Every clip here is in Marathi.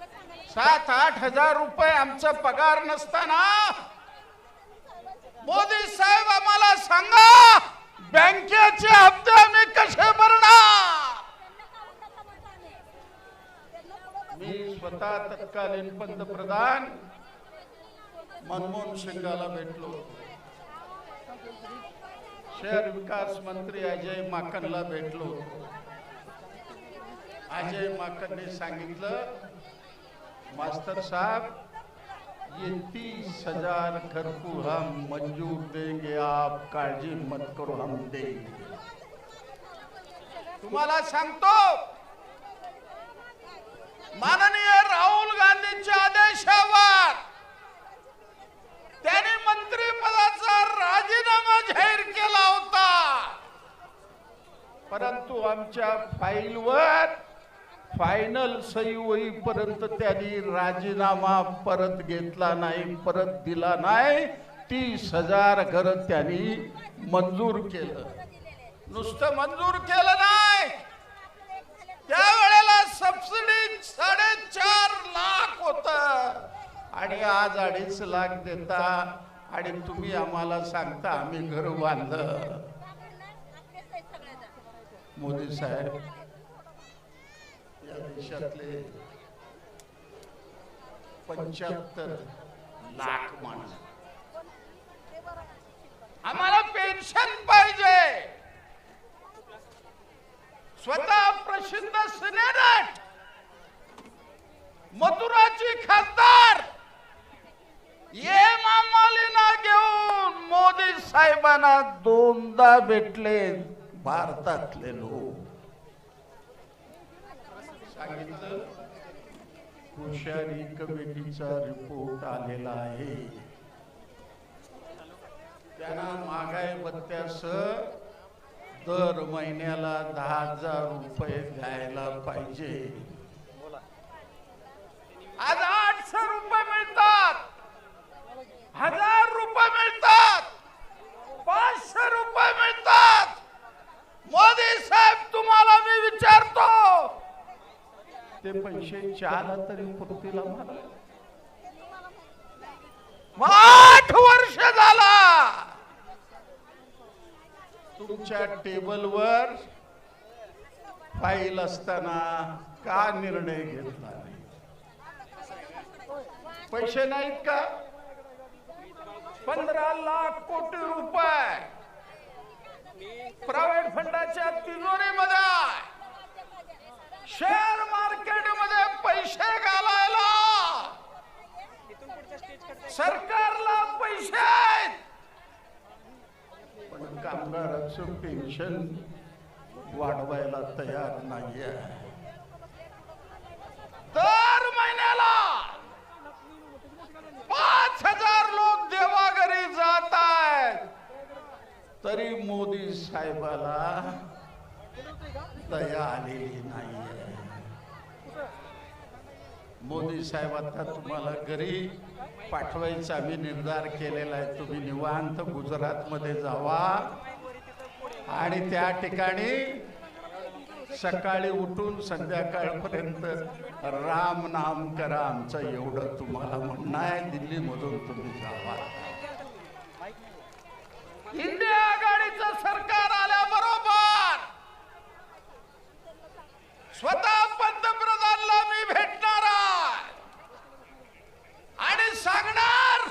सात आठ हजार रुपये आमचा पगार नसताना मोदी साहेब आम्हाला सांगा बँकेचे हप्ते आम्ही कसे भरणार? मी स्वतः तत्कालीन पंतप्रधान मनमोहन सिंगाला भेटलो. शहर विकास मंत्री अजय माकनला भेटलो. अजय माकनने सांगितलं मास्टर साहब ये तीस हजार घर को हम मंजूर देंगे आप काळजी मत करो हम देंगे। तुम्हाला सांगतो माननीय राहुल गांधींच्या आदेशावर त्याने मंत्रिपदाचा राजीनामा जाहीर केला होता. परंतु आमच्या फाईलवर फायनल सही होईपर्यंत त्यांनी राजीनामा परत घेतला नाही परत दिला नाही. तीस हजार घर त्यांनी मंजूर केलं. नुसतं मंजूर केलं नाही. त्यावेळेला सबसिडी साडेचार लाख होत. आणि आज अडीच लाख देता आणि तुम्ही आम्हाला सांगता आम्ही घर बांधलं. मोदी साहेब देशातले पंच्याहत्तर लाख माणसं. आम्हाला पेन्शन पाहिजे. स्वतः प्रसिद्ध सिनेट मथुराची खासदार. ये मामालीना घेऊन मोदी साहेबांना दोनदा भेटले भारतातले लोक. सांगितलं हुशारी कमिटीचा रिपोर्ट आलेला आहे. त्यांना महागाई भत्त्यास दर महिन्याला दहा हजार रुपये द्यायला पाहिजे. आज आठशे रुपये मिळतात. हजार रुपये मिळतात पाचशे रुपये मिळतात मोदी साहेब तुम्हाला मी विचारतो ते पैसे चार तरी पुरतील आठ वर्ष झाला. तुमच्या टेबलवर फाईल असताना का निर्णय घेतला नाही? पैसे नाहीत का? पंधरा लाख कोटी रुपये. प्रायव्हेट फंडाच्या तिजोरीमध्ये आहे. शेअर पैसे घालायला. सरकारला पैसे पण कामगाराचं पेन्शन वाढवायला तयार नाहीये. दर महिन्याला पाच हजार लोक देवाघरी जात आहेत. तरी मोदी साहेबाला दया आलेली नाहीये. मोदी साहेब आता तुम्हाला घरी पाठवायचा आम्ही निर्धार केलेला आहे. तुम्ही निवांत गुजरातमध्ये जावा. आणि त्या ठिकाणी सकाळी उठून संध्याकाळपर्यंत राम नाम करा आमचं एवढं तुम्हाला म्हणणं आहे. दिल्लीमधून तुम्ही जावा. इंडिया आघाडीचं सरकार आल्याबरोबर स्वतः पंतप्रधानला मी भेटणार आहे आणि सांगणार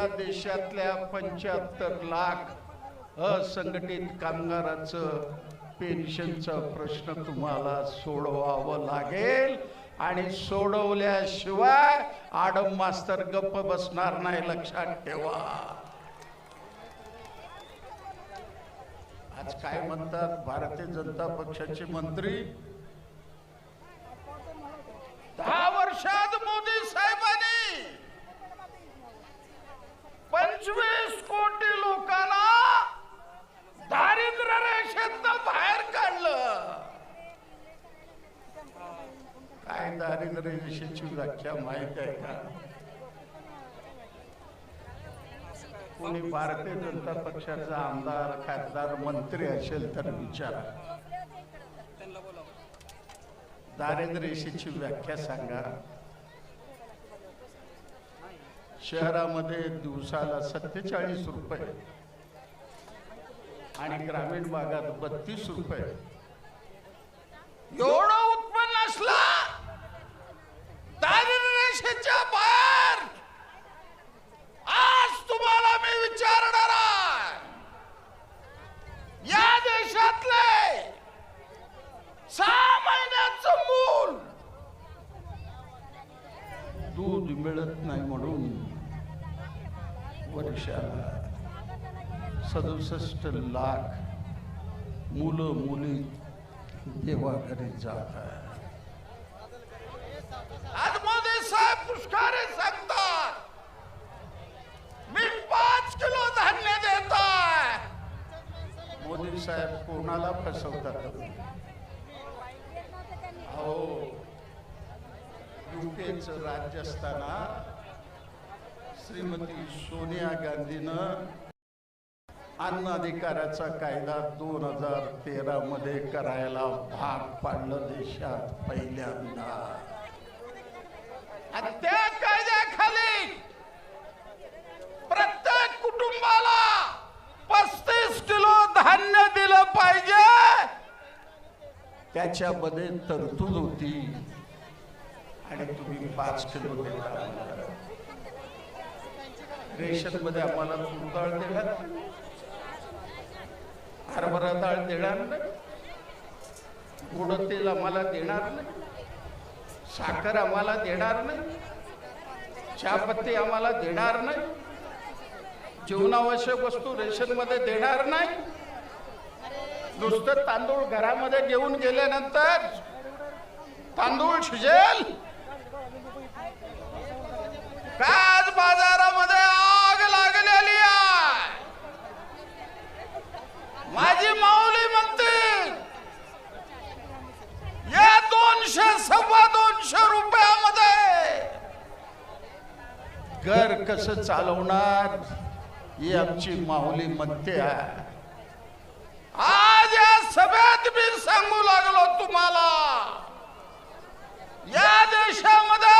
या देशातल्या पंच्याहत्तर लाख असंघटित कामगाराचं पेन्शनचा प्रश्न तुम्हाला सोडवावं लागेल. आणि सोडवल्याशिवाय आडम मास्तर गप्प बसणार नाही लक्षात ठेवा. आज काय म्हणतात? भारतीय जनता पक्षाचे मंत्री दहा वर्षात मोदी साहेबांनी पंचवीस कोटी लोकांना दारिद्र्य रेषेतनं बाहेर काढलं काय दारिद्र्य रेषेची व्याख्या माहीत आहे का? कोणी भारतीय जनता पक्षाचा आमदार खासदार मंत्री असेल तर विचारा. दारिद्र्य रेषेची व्याख्या सांगा. शहरामध्ये दिवसाला सत्तेचाळीस रुपये आणि ग्रामीण भागात बत्तीस रुपये. एवढं उत्पन्न असला दारिद्र्य रेषेच्या बाहेर आज तुम्हाला मी विचारणार आहे या देशातले सहा महिन्याचं मूल दूध मिळत नाही म्हणून वर्षाला सदुसष्ट लाख मुलं मुली देवाकडे जात आहे आज मोदी साहेब पुष्कारे सांगतात मी पाच किलो धान्य देतोय. मोदी साहेब कोणाला फसवतात? अहो युकेच राज्य असताना श्रीमती सोनिया गांधीनं अन्न अधिकाराचा कायदा दोन हजार तेरा मध्ये करायला भाग पाडलं देशात पहिल्यांदा. त्या कायद्याखाली प्रत्येक कुटुंबाला पस्तीस किलो धान्य दिलं पाहिजे. त्याच्यामध्ये तरतूद होती. आणि तुम्ही पाच किलो देता रेशनमध्ये आम्हाला तूर डाळ देणार हरभरा डाळ देणार नाही. गोड तेल आम्हाला देणार नाही. साखर आम्हाला देणार नाही. चहापत्ती आम्हाला देणार नाही. जीवनावश्यक वस्तू रेशनमध्ये देणार नाही. नुसतं तांदूळ घरामध्ये घेऊन गेल्यानंतर तांदूळ शिजेल. का आज बाजारामध्ये चालवणार ही आमची माऊली आहे. आज या सभेत मी सांगू लागलो तुम्हाला या देशामध्ये